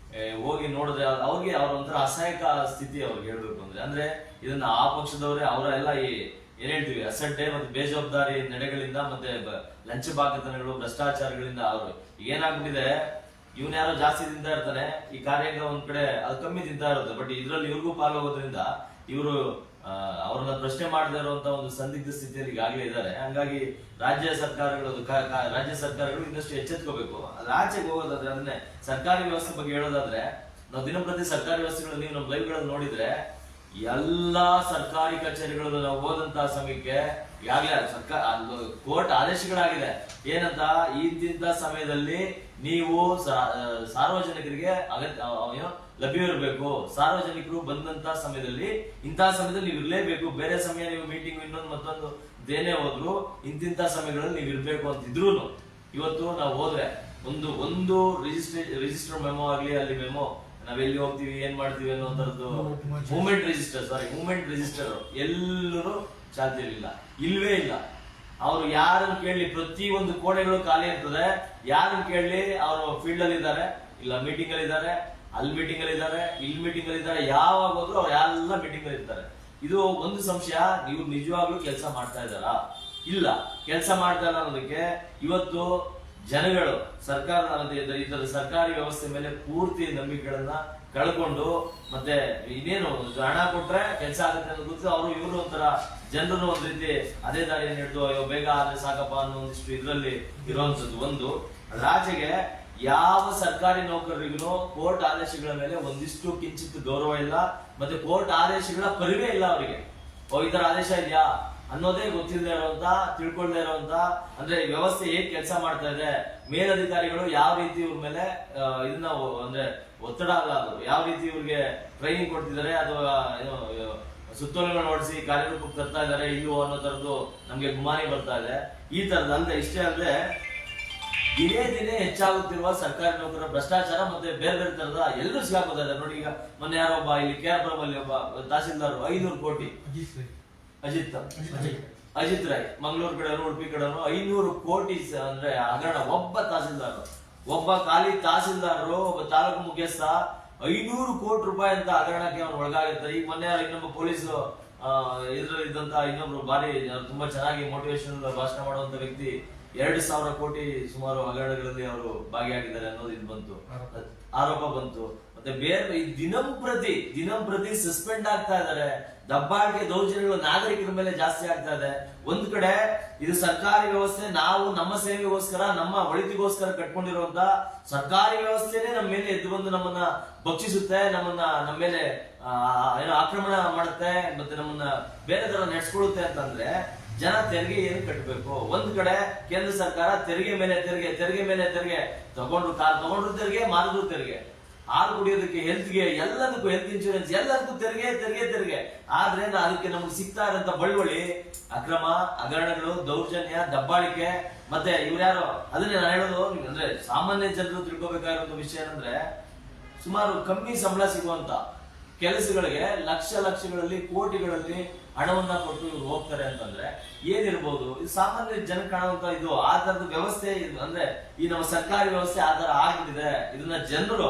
ಹೋಗಿ ನೋಡಿದ್ರೆ ಅವ್- ಅವ್ರಿಗೆ ಅವ್ರ ಒಂಥರ ಅಸಹಾಯಕ ಸ್ಥಿತಿ ಅವ್ರಿಗೆ ಹೇಳ್ಬೇಕು ಅಂದ್ರೆ ಅಂದ್ರೆ ಇದನ್ನ ಆ ಪಕ್ಷದವರೇ ಅವರ ಎಲ್ಲ ಈ, ಏನ್ ಹೇಳ್ತೀವಿ, ಅಸಡ್ಡೆ ಮತ್ತೆ ಬೇಜವಾಬ್ದಾರಿ ನಡೆಗಳಿಂದ ಮತ್ತೆ ಲಂಚ ಬಾಕತನಗಳು ಭ್ರಷ್ಟಾಚಾರಗಳಿಂದ ಅವರು. ಏನಾಗ್ಬಿಟ್ಟಿದೆ, ಇವನ್ ಯಾರೋ ಜಾಸ್ತಿ ತಿಂತಾ ಇರ್ತಾನೆ, ಈ ಕಾರ್ಯಾಂಗ ಒಂದ್ ಕಡೆ ಅದು ಕಮ್ಮಿ ತಿಂತಾ ಇರುತ್ತೆ, ಬಟ್ ಇದ್ರಲ್ಲಿ ಇವ್ರಿಗೂ ಪಾಲ್ಗೋದ್ರಿಂದ ಇವರು ಅವ್ರನ್ನ ಪ್ರಶ್ನೆ ಮಾಡದೇ ಇರುವಂತ ಒಂದು ಸಂದಿಗ್ಧ ಸ್ಥಿತಿಯಲ್ಲಿ ಈಗಾಗಲೇ ಇದ್ದಾರೆ. ಹಂಗಾಗಿ ರಾಜ್ಯ ಸರ್ಕಾರಗಳು ರಾಜ್ಯ ಸರ್ಕಾರಗಳು ಇನ್ನಷ್ಟು ಎಚ್ಚೆತ್ಕೋಬೇಕು. ಅದ್ರ ಆಚೆಗೆ ಹೋಗೋದಾದ್ರೆ ಅದನ್ನೇ ಸರ್ಕಾರಿ ವ್ಯವಸ್ಥೆ ಬಗ್ಗೆ ಹೇಳೋದಾದ್ರೆ, ನಾವು ದಿನಪ್ರತಿ ಸರ್ಕಾರಿ ವ್ಯವಸ್ಥೆಗಳು ನೀವು ನಮ್ಮ ನೋಡಿದ್ರೆ, ಎಲ್ಲಾ ಸರ್ಕಾರಿ ಕಚೇರಿಗಳು ನಾವು ಹೋದಂತ ಸಮಯಕ್ಕೆ ಈಗಾಗಲೇ ಸರ್ಕಾರ ಕೋರ್ಟ್ ಆದೇಶಗಳಾಗಿದೆ. ಏನಂತ? ಇಂತಿಂತ ಸಮಯದಲ್ಲಿ ನೀವು ಸಾರ್ವಜನಿಕರಿಗೆ ಅಗತ್ಯ ಲಭ್ಯವಿರಬೇಕು ಸಾರ್ವಜನಿಕರು ಬಂದಂತ ಸಮಯದಲ್ಲಿ ಇಂತಹ ಸಮಯದಲ್ಲಿ ನೀವು ಇರಲೇಬೇಕು. ಬೇರೆ ಸಮಯ ನೀವು ಮೀಟಿಂಗ್ ಇನ್ನೊಂದು ಮತ್ತೊಂದು ದೇನೇ ಹೋದ್ರು ಇಂತಿಂತ ಸಮಯಗಳಲ್ಲಿ ನೀವು ಇರಬೇಕು ಅಂತಿದ್ರು ಇವತ್ತು ನಾವು ಹೋದ್ರೆ ಒಂದು ಒಂದು ರಿಜಿಸ್ಟ್ರೇ ರಿಜಿಸ್ಟರ್ ಮೆಮೋ ಆಗ್ಲಿ ಅಲ್ಲಿ ಮೆಮೋ ನಾವೆಲ್ಲಿ ಹೋಗ್ತೀವಿ ಏನ್ ಮಾಡ್ತೀವಿ ಅನ್ನೋಂಥದ್ದು moment register sorry moment register ಎಲ್ಲರೂ ಚಾಲ್ತಿಯಲ್ಲಿಲ್ಲ ಇಲ್ವೇ ಇಲ್ಲ. ಅವರು ಯಾರನ್ನು ಕೇಳಲಿ ಪ್ರತಿ ಒಂದು ಕೋಣೆಗಳು ಖಾಲಿ ಇರ್ತದೆ ಯಾರನ್ನು ಕೇಳಲಿ ಅವರು ಫೀಲ್ಡ್ ಅಲ್ಲಿ ಇದ್ದಾರೆ ಇಲ್ಲ ಮೀಟಿಂಗ್ ಅಲ್ಲಿ ಇದ್ದಾರೆ ಅಲ್ಲಿ ಮೀಟಿಂಗ್ ಅಲ್ಲಿ ಇದ್ದಾರೆ, ಇಲ್ಲಿ ಮೀಟಿಂಗ್ ಅಲ್ಲಿ ಇದ್ದಾರೆ, ಯಾವಾಗ ಹೋದ್ರು ಅವ್ರು ಎಲ್ಲ ಮೀಟಿಂಗ್ ಅಲ್ಲಿ ಇರ್ತಾರೆ. ಇದು ಒಂದು ಸಂಶಯ, ನೀವು ನಿಜವಾಗ್ಲೂ ಕೆಲಸ ಮಾಡ್ತಾ ಇದ್ದಾರಾ? ಇಲ್ಲ. ಕೆಲಸ ಮಾಡ್ತಾ ಇಲ್ಲ ಅನ್ನೋದಕ್ಕೆ ಇವತ್ತು ಜನಗಳು ಸರ್ಕಾರ ಇದರ ಸರ್ಕಾರಿ ವ್ಯವಸ್ಥೆ ಮೇಲೆ ಪೂರ್ತಿ ನಂಬಿಕೆಗಳನ್ನ ಕಳ್ಕೊಂಡು ಮತ್ತೆ ಇನ್ನೇನು ಹಣ ಕೊಟ್ರೆ ಕೆಲಸ ಆಗುತ್ತೆ ಅಂತ ಗೊತ್ತು ಅವರು ಇವರು ಒಂಥರ ಜನರನ್ನು ಒಂದ್ ರೀತಿ ಅದೇ ದಾರಿಯನ್ನು ಹಿಡಿದು ಅಯ್ಯೋ ಬೇಗ ಆದ್ರೆ ಸಾಕಪ್ಪ ಅನ್ನೋ ಒಂದಿಷ್ಟು ಇದರಲ್ಲಿ ಇರುವಂತದ್ದು ಒಂದು. ರಾಜೆಗೆ ಯಾವ ಸರ್ಕಾರಿ ನೌಕರರಿಗೂ ಕೋರ್ಟ್ ಆದೇಶಗಳ ಮೇಲೆ ಒಂದಿಷ್ಟು ಕಿಂಚಿತ್ ಗೌರವ ಇಲ್ಲ ಮತ್ತೆ ಕೋರ್ಟ್ ಆದೇಶಗಳ ಪರಿವೇ ಇಲ್ಲ ಅವರಿಗೆ. ಓ ಇದರ ಆದೇಶ ಇದೆಯಾ? ಅನ್ನೋದೇ ಗೊತ್ತಿಲ್ಲದೆ ಇರುವಂತ ತಿಳ್ಕೊಳ್ದೆ ಇರುವಂತ ಅಂದ್ರೆ ವ್ಯವಸ್ಥೆ ಹೇಗ್ ಕೆಲಸ ಮಾಡ್ತಾ ಇದೆ? ಮೇಲಧಿಕಾರಿಗಳು ಯಾವ ರೀತಿ ಇವ್ರ ಮೇಲೆ ಇದನ್ನ ಅಂದ್ರೆ ಒತ್ತಡ ಅಲ್ಲ ಅದು. ಯಾವ ರೀತಿ ಇವ್ರಿಗೆ ಟ್ರೈನಿಂಗ್ ಕೊಡ್ತಿದ್ದಾರೆ ಅಥವಾ ಏನು ಆ, ಸುತ್ತೋಲೆಗಳನ್ನ ಹೊಡಿಸಿ ಕಾರ್ಯರೂಪಕ್ಕೆ ತರ್ತಾ ಇದ್ದಾರೆ ಇಲ್ಲೋ ಅನ್ನೋ ತರದ್ದು ನಮ್ಗೆ ಗುಮಾನಿ ಬರ್ತಾ ಇದೆ. ಈ ತರದ ಅಂದ್ರೆ ಇಷ್ಟೇ ಅಲ್ಲದೆ ದಿನೇ ದಿನೇ ಹೆಚ್ಚಾಗುತ್ತಿರುವ ಸರ್ಕಾರಿ ನೌಕರರ ಭ್ರಷ್ಟಾಚಾರ ಮತ್ತೆ ಬೇರೆ ಬೇರೆ ತರದ ಎಲ್ಲರೂ ಸಿಗಾಕೋತಾ ನೋಡಿ ಈಗ ಮೊನ್ನೆ ಯಾರೋ ಒಬ್ಬ ಇಲ್ಲಿ ಕೆ ಆರ್ ಅಲ್ಲಿ ಒಬ್ಬ ತಹಸೀಲ್ದಾರ್ ಐನೂರು ಕೋಟಿ. ಅಜಿತ್ ಅಜಿತ್. ರಾಯ್ ಮಂಗಳೂರು ಕಡೆನೂ ಉಡುಪಿ ಕಡೆನೂ ಐನೂರು ಕೋಟಿ ಅಂದ್ರೆ ಹಗರಣ ಒಬ್ಬ ತಹಸೀಲ್ದಾರ್. ಒಬ್ಬ ಖಾಲಿ ತಹಸೀಲ್ದಾರರು ಒಬ್ಬ ತಾಲೂಕು ಮುಖ್ಯಸ್ಥ ಐನೂರು ಕೋಟಿ ರೂಪಾಯಿ ಅಂತ ಹಗರಣಕ್ಕೆ ಅವನು ಒಳಗಾಗಿರ್ತಾರೆ. ಈಗ ಮೊನ್ನೆ ಯಾರೋ ಇನ್ನೊಬ್ಬ ಪೊಲೀಸ್ ಇದ್ರಲ್ಲಿ ಇದ್ದಂತ ಇನ್ನೊಬ್ರು ಬಾರಿ ತುಂಬಾ ಚೆನ್ನಾಗಿ ಮೋಟಿವೇಶನ್ ಭಾಷಣ ಮಾಡುವಂತ ವ್ಯಕ್ತಿ ಎರಡು ಸಾವಿರ ಕೋಟಿ ಸುಮಾರು ಹಗರಣಗಳಲ್ಲಿ ಅವರು ಭಾಗಿಯಾಗಿದ್ದಾರೆ ಅನ್ನೋದು ಇದು ಬಂತು. ಆರೋಪ. ಬಂತು. ಮತ್ತೆ ಬೇರೆ ಈ ದಿನಂಪ್ರತಿ ದಿನಂಪ್ರತಿ ಸಸ್ಪೆಂಡ್ ಆಗ್ತಾ ಇದ್ದಾರೆ. ದಬ್ಬಾಳಿಕೆ ದೌರ್ಜನ್ಯಗಳು ನಾಗರಿಕರ ಮೇಲೆ ಜಾಸ್ತಿ ಆಗ್ತಾ ಇದೆ. ಒಂದ್ ಕಡೆ ಇದು ಸರ್ಕಾರಿ ವ್ಯವಸ್ಥೆ ನಾವು ನಮ್ಮ ಸೇವೆಗೋಸ್ಕರ ನಮ್ಮ ಒಳಿತಿಗೋಸ್ಕರ ಕಟ್ಕೊಂಡಿರುವಂತ ಸರ್ಕಾರಿ ವ್ಯವಸ್ಥೆನೇ ನಮ್ಮ ಮೇಲೆ ಎದ್ದು ಬಂದು ನಮ್ಮನ್ನ ಭಕ್ಷಿಸುತ್ತೆ ನಮ್ಮನ್ನ ನಮ್ಮ ಮೇಲೆ ಆ, ಏನೋ ಆಕ್ರಮಣ ಮಾಡುತ್ತೆ ಮತ್ತೆ ನಮ್ಮನ್ನ ಬೇರೆ ತರ ನಡೆಸ್ಕೊಳ್ಳುತ್ತೆ ಅಂತಂದ್ರೆ ಜನ ತೆರಿಗೆ ಏನು ಕಟ್ಟಬೇಕು ಒಂದ್ ಕಡೆ ಕೇಂದ್ರ ಸರ್ಕಾರ ತೆರಿಗೆ ಮೇಲೆ ತೆರಿಗೆ ತೆರಿಗೆ ಮೇಲೆ ತೆರಿಗೆ. ತಗೊಂಡ್ರು ಕಾರ್ ತಗೊಂಡ್ರು ತೆರಿಗೆ, ಮಾರಿದ್ರು ತೆರಿಗೆ. ಹಾಲು ಕುಡಿಯೋದಕ್ಕೆ ಹೆಲ್ತ್ಗೆ ಎಲ್ಲದಕ್ಕೂ ಹೆಲ್ತ್ ಇನ್ಶೂರೆನ್ಸ್ ಎಲ್ಲದಕ್ಕೂ ತೆರಿಗೆ ತೆರಿಗೆ ತೆರಿಗೆ. ಆದ್ರಿಂದ ಅದಕ್ಕೆ ನಮ್ಗೆ ಸಿಗ್ತಾ ಇರೋಂತ ಬಳುವಳಿ ಅಕ್ರಮ, ಹಗರಣಗಳು, ದೌರ್ಜನ್ಯ, ದಬ್ಬಾಳಿಕೆ. ಮತ್ತೆ ಇವ್ರ್ಯಾರು, ಅದನ್ನೇ ನಾನು ಹೇಳೋದು ಅಂದ್ರೆ ಸಾಮಾನ್ಯ ಜನರು ತಿಳ್ಕೊಬೇಕಾಗಿರೋ ವಿಷಯ ಏನಂದ್ರೆ, ಸುಮಾರು ಕಮ್ಮಿ ಸಂಬಳ ಸಿಗುವಂತ ಕೆಲಸಗಳಿಗೆ ಲಕ್ಷ ಲಕ್ಷಗಳಲ್ಲಿ, ಕೋಟಿಗಳಲ್ಲಿ ಹಣವನ್ನ ಕೊಟ್ಟು ಇವ್ರು ಹೋಗ್ತಾರೆ ಅಂತಂದ್ರೆ ಏನಿರ್ಬೋದು, ಇದು ಸಾಮಾನ್ಯ ಜನ ಕಾಣುವಂತ ಇದು ಆ ತರದ ವ್ಯವಸ್ಥೆ ಅಂದ್ರೆ ಈ ನಮ್ಮ ಸರ್ಕಾರಿ ವ್ಯವಸ್ಥೆ ಆ ತರ ಆಗ್ಬಿಟ್ಟಿದೆ. ಇದನ್ನ ಜನರು,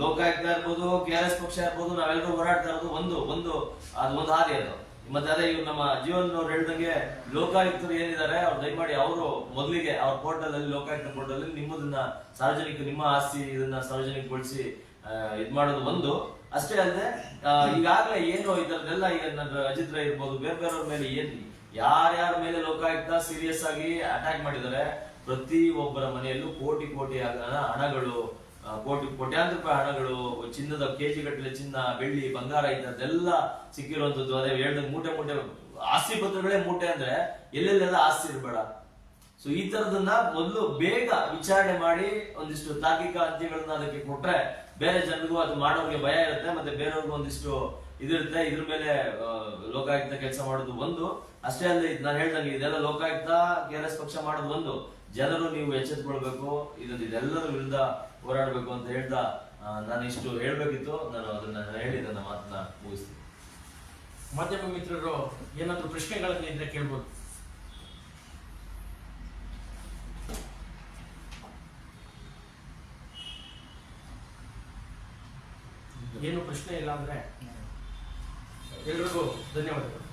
ಲೋಕಾಯುಕ್ತ ಇರ್ಬೋದು, ಕೆ ಆರ್ ಎಸ್ ಪಕ್ಷ ಇರ್ಬೋದು ನಾವೆಲ್ಲರೂ ಹೋರಾಡ್ತಾ ಇರೋದು ಒಂದು ಒಂದು, ಅದು ಒಂದು ಹಾದಿ ಅದು. ಮತ್ತೆ ಅದೇ ಇವ್ರು ನಮ್ಮ ಜೀವನ್ ಅವ್ರು ಹೇಳ್ದಂಗೆ ಲೋಕಾಯುಕ್ತರು ಏನಿದ್ದಾರೆ, ಅವ್ರು ದಯಮಾಡಿ ಅವರು ಮೊದಲಿಗೆ ಅವ್ರ ಪೋರ್ಟಲ್ ಅಲ್ಲಿ, ಲೋಕಾಯುಕ್ತ ಪೋರ್ಟಲ್ ಅಲ್ಲಿ ನಿಮ್ಮದನ್ನ ಸಾರ್ವಜನಿಕ, ನಿಮ್ಮ ಆಸ್ತಿ ಇದನ್ನ ಸಾರ್ವಜನಿಕಗೊಳಿಸಿ ಇದ್ ಮಾಡೋದು ಒಂದು. ಅಷ್ಟೇ ಅಲ್ಲದೆ ಈಗಾಗಲೇ ಏನು ಇದರದೆಲ್ಲ ಈಗ ಅಜಿತ್ ರೈ ಇರ್ಬೋದು ಬೇರೆ ಬೇರೆಯವ್ರ ಮೇಲೆ ಏನ್ ಯಾರ್ಯಾರ ಮೇಲೆ ಲೋಕಾಯುಕ್ತ ಸೀರಿಯಸ್ ಆಗಿ ಅಟ್ಯಾಕ್ ಮಾಡಿದ್ದಾರೆ, ಪ್ರತಿ ಒಬ್ಬರ ಮನೆಯಲ್ಲೂ ಕೋಟಿ ಕೋಟಿ ಹಣ ಹಣಗಳು ಕೋಟಿ ಕೋಟ್ಯಾಂತರ ರೂಪಾಯಿ ಹಣಗಳು, ಚಿನ್ನದ ಕೆಜಿ ಗಟ್ಟಲೆ ಚಿನ್ನ, ಬೆಳ್ಳಿ, ಬಂಗಾರ ಇದ್ದದ್ದೆಲ್ಲ ಸಿಕ್ಕಿರುವಂತದ್ದು ಅದೇ ಹೇಳಿದ ಮೂಟೆ ಮೂಟೆ ಆಸ್ತಿ ಪತ್ರಗಳೇ ಮೂಟೆ ಅಂದ್ರೆ ಎಲ್ಲೆಲ್ಲೆಲ್ಲ ಆಸ್ತಿ ಇರಬೇಡ. ಸೊ ಈ ತರದನ್ನ ಮೊದಲು ಬೇಗ ವಿಚಾರಣೆ ಮಾಡಿ ಒಂದಿಷ್ಟು ತಾರ್ಕಿಕ ಅಂತ್ಯಗಳನ್ನ ಅದಕ್ಕೆ ಕೊಟ್ರೆ ಬೇರೆ ಜನರಿಗೂ ಅದು ಮಾಡೋರಿಗೆ ಭಯ ಇರುತ್ತೆ, ಮತ್ತೆ ಬೇರೆಯವ್ರಿಗೂ ಒಂದಿಷ್ಟು ಇದಿರುತ್ತೆ. ಇದ್ರ ಮೇಲೆ ಲೋಕಾಯುಕ್ತ ಕೆಲಸ ಮಾಡೋದು ಒಂದು. ಅಷ್ಟೇ ಅಲ್ಲದೆ ನಾನು ಹೇಳ್ದಂಗೆ ಇದೆಲ್ಲ ಲೋಕಾಯುಕ್ತ, ಕೆ ಆರ್ ಎಸ್ ಪಕ್ಷ ಮಾಡೋದು ಒಂದು. ಜನರು ನೀವು ಎಚ್ಚೆತ್ಕೊಳ್ಬೇಕು ಇದನ್ನ ಇದೆಲ್ಲರ ವಿರುದ್ಧ ಹೋರಾಡಬೇಕು ಅಂತ ಹೇಳ್ತಾ ನಾನು ಇಷ್ಟು ಹೇಳ್ಬೇಕಿತ್ತು. ನಾನು ಅದನ್ನ ಹೇಳಿ ನನ್ನ ಮಾತನ್ನ ಮುಗಿಸ್ತೀನಿ. ಮಾಧ್ಯಮ ಮಿತ್ರರು, ಏನಾದರೂ ಪ್ರಶ್ನೆಗಳನ್ನ ಇದ್ರೆ ಕೇಳ್ಬೋದು. ಏನು ಪ್ರಶ್ನೆ ಇಲ್ಲ ಅಂದ್ರೆ ಎಲ್ರಿಗೂ ಧನ್ಯವಾದಗಳು.